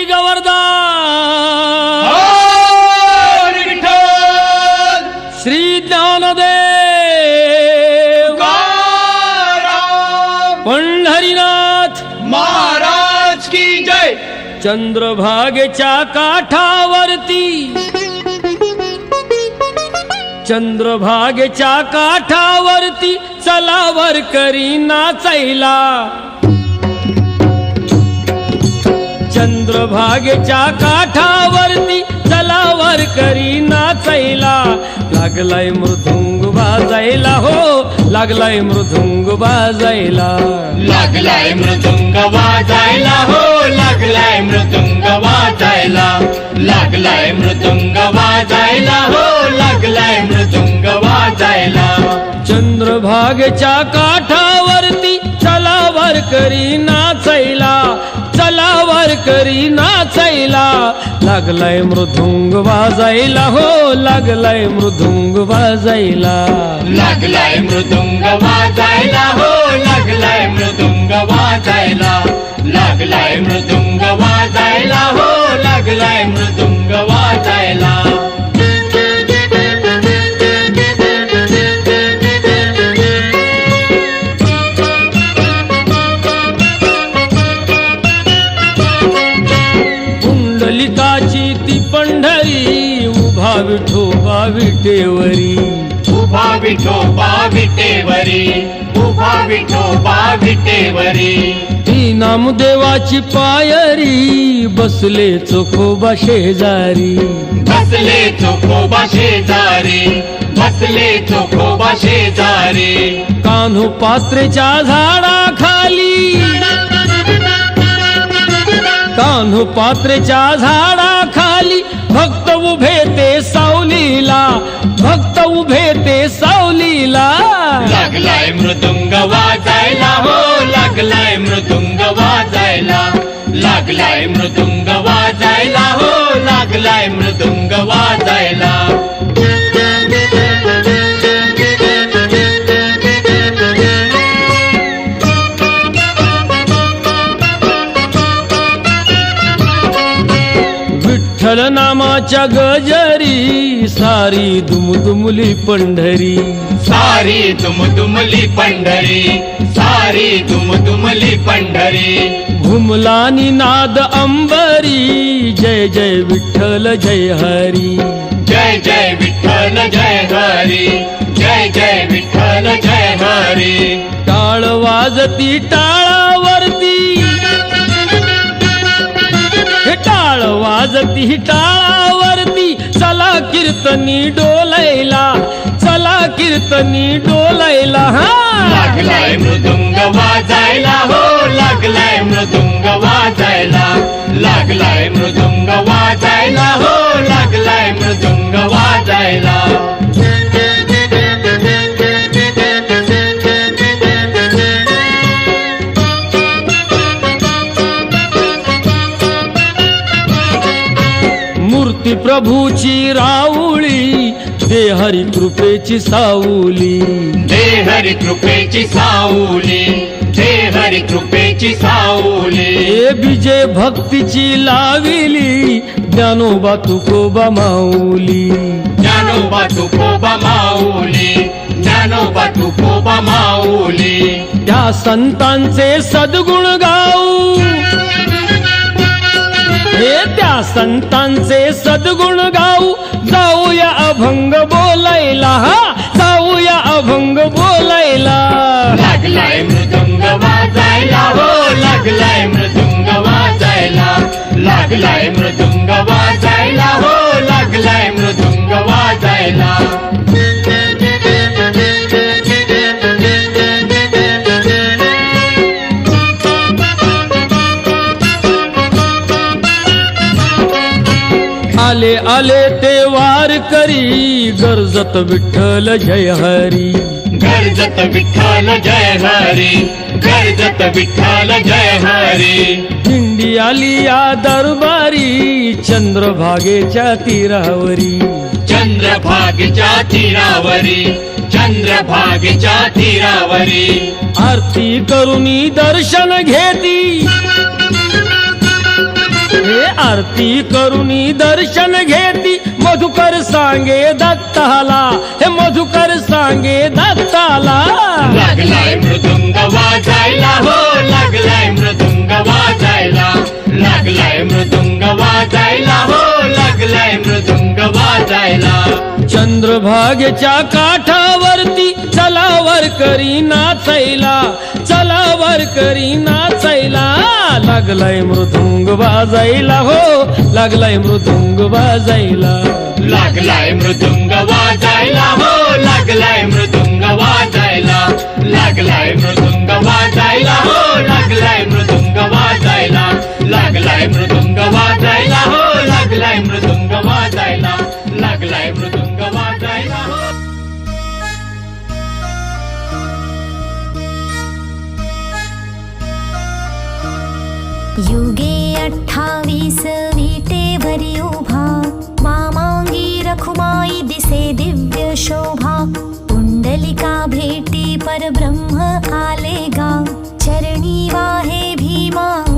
गवर्धन हरी विठ्ठल। श्री ज्ञानदेव. पंढरीनाथ. महाराज की जय। चंद्रभागेच्या काठावरती. चंद्रभागेच्या काठावरती चलावर करी नाचायला. चंद्रभागेच्या काठावरती चलावर करी नाचायला. लागलाय मृदुंग वाजायला हो लागलाय मृदुंग वाजायला. लागलाय मृदुंग वाजायला हो लागलाय मृदुंग वाजायला. लागलाय मृदुंग वाजायला हो लागलाय मृदुंग वाजायला. चंद्रभागेच्या काठावरती चलावर करी नाचायला. चलावर करी नाचायला. लागलाय मृदुंग वाजायला हो लागलाय मृदुंग वाजायला. लागलाय मृदुंग वाजायला हो लागलाय मृदुंग वाजायला. लागलाय मृदुंग वाजायला हो लागलाय मृदुंग वाजायला. विटेवरी उभा विठोबा विटेवरी उभा विठोबा विटेवरी ती नामदेवाची पायरी बसले चोखोबा शेजारी. बसले चोखोबा शेजारी. बसले चोखोबा शेजारी. कान्हो पात्रेच्या झाडाखाली. कान्हो पात्रेच्या झाडाखाली. भक्त उभे ते सावलीला. भक्त उभे ते सावलीला. लागलाय मृदुंग वाजायला हो लागलाय मृदुंग वाजायला. लागलाय मृदुंग वाजायला हो लागलाय मृदुंग वाजायला. विठ्ठल नामाच्या गजरी सारी दुमदुमली पंढरी. सारी दुमदुमली पंढरी सारी दुमदुमली पंढरी. घुमला नाद अंबरी जय जय विठ्ठल जय हरी. जय जय विठ्ठल जय हरी जय जय विठ्ठल जय हरी. टाळ वाजती टाळावरती टाळ वाजती टाळावरती चला कीर्तनी डोलायला. चला कीर्तनी डोलायला. हा. लागलाय मृदुंग वाजायला हो लागलाय मृदुंग वाजायला. लागलाय मृदुंग वाजायला हो लागलाय मृदुंग वाजायला. प्रभूची राऊळी दे हरी कृपेची साऊली. दे हरी कृपेची साऊली दे हरी कृपेची साऊली. हे बिजे भक्तीची लाविली ज्ञानोबा तुकोबा माऊली. ज्ञानोबा तुकोबा माऊली ज्ञानोबा तुकोबा माऊली. त्या संतांचे सद्गुण संतांचे सद्गुण आले आले ते वार करी गरजत विठ्ठल जय हरी. गर्जत विठ्ठल जय हरी गर्जत विठ्ठल जय हरी. दिंडी आली या दरबारी चंद्रभागेच्या तीरावरी. चंद्रभागेच्या तीरावरी चंद्रभागेच्या तीरावरी. आरती करुनी दर्शन घेती. हे आरती करुणी दर्शन घेती. मधुकर सांगे दत्ताला. हे मधुकर सांगे दत्ताला. लागलाय मृदुंग वाजायला हो लागलाय मृदुंग वाजायला. लागलाय मृदुंग वाजायला हो लागलाय मृदुंग वाजायला. चंद्रभागेच्या काठावरती चलावर करी नाचायला. चलावर करी नाचायला. लागलाय मृदुंग वाजायला हो. लागलाय मृदुंग वाजायला. लागलाय मृदुंग वाजायला हो. लागलाय मृदुंग वाजायला. लागलाय मृदुंग वाजायला हो. लागलाय मृदुंग वाजायला. लागलाय मृदुंग वाजायला हो. लागलाय मृदुंग का भेटी परब्रह्म आले गा चरणी वाहे भीमा।